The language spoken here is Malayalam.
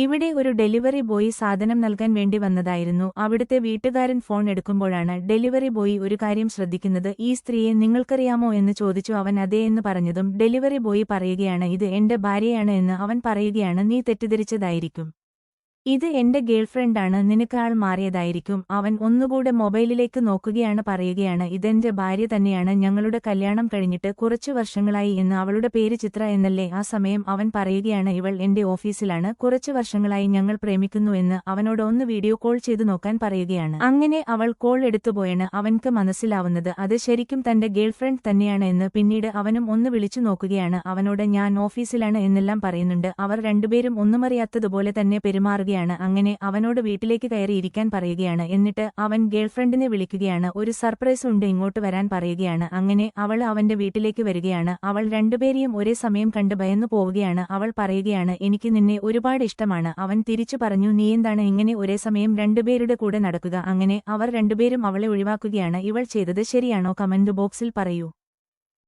ഇവിടെ ഒരു ഡെലിവറി ബോയ് സാധനം നൽകാൻ വേണ്ടി വന്നതായിരുന്നു. അവിടുത്തെ വീട്ടുകാരൻ ഫോൺ എടുക്കുമ്പോഴാണ് ഡെലിവറി ബോയ് ഒരു കാര്യം ശ്രദ്ധിക്കുന്നത്. ഈ സ്ത്രീയെ നിങ്ങൾക്കറിയാമോ? എന്ന് ചോദിച്ചു അവൻ. അതേ എന്ന് പറഞ്ഞതും ഡെലിവറി ബോയ് പറയുകയാണ് ഇത് എന്റെ ഭാര്യയാണ് എന്ന് അവൻ പറയുകയാണ്. നീ തെറ്റിദ്ധരിച്ചതായിരിക്കും. ഇത് എന്റെ ഗേൾഫ്രണ്ടാണ് നിനക്കാൾ മാറിയതായിരിക്കും. അവൻ ഒന്നുകൂടെ മൊബൈലിലേക്ക് നോക്കുകയാണ് പറയുകയാണ് ഇതെന്റെ ഭാര്യ തന്നെയാണ് ഞങ്ങളുടെ കല്യാണം കഴിഞ്ഞിട്ട് കുറച്ചു വർഷങ്ങളായി എന്ന് അവളുടെ പേര് ചിത്ര എന്നല്ലേ? ആ സമയം അവൻ പറയുകയാണ് ഇവൾ എന്റെ ഓഫീസിലാണ് കുറച്ചു വർഷങ്ങളായി ഞങ്ങൾ പ്രേമിക്കുന്നു എന്ന് അവനോട് ഒന്ന് വീഡിയോ കോൾ ചെയ്തു നോക്കാൻ പറയുകയാണ്. അങ്ങനെ അവൾ കോൾ എടുത്തുപോയാണ് അവൻക്ക് മനസ്സിലാവുന്നത് അത് ശരിക്കും തന്റെ ഗേൾഫ്രണ്ട് തന്നെയാണ് എന്ന് പിന്നീട് അവനും ഒന്ന് വിളിച്ചു നോക്കുകയാണ് അവനോട് ഞാൻ ഓഫീസിലാണ് എന്നെല്ലാം പറയുന്നുണ്ട് അവർ രണ്ടുപേരും ഒന്നുമറിയാത്തതുപോലെ തന്നെ പെരുമാറുകയാണ്. അങ്ങനെ അവനോട് വീട്ടിലേക്ക് കയറി ഇരിക്കാൻ പറയുകയാണ്. എന്നിട്ട് അവൻ ഗേൾഫ്രണ്ടിനെ വിളിക്കുകയാണ്. ഒരു സർപ്രൈസ് ഉണ്ട് ഇങ്ങോട്ട് വരാൻ പറയുകയാണ്. അങ്ങനെ അവൾ അവന്റെ വീട്ടിലേക്ക് വരികയാണ്. അവൾ രണ്ടുപേരെയും ഒരേ സമയം കണ്ട് ഭയന്നു പോവുകയാണ്. അവൾ പറയുകയാണ് എനിക്ക് നിന്നെ ഒരുപാട് ഇഷ്ടമാണ്. അവൻ തിരിച്ചു പറഞ്ഞു നീ എന്താണ് ഇങ്ങനെ ഒരേ സമയം രണ്ടുപേരുടെ കൂടെ നടക്കുക? അങ്ങനെ അവർ രണ്ടുപേരും അവളെ ഒഴിവാക്കുകയാണ്. ഇവൾ ചെയ്തത് ശരിയാണോ? കമന്റ് ബോക്സിൽ പറയൂ.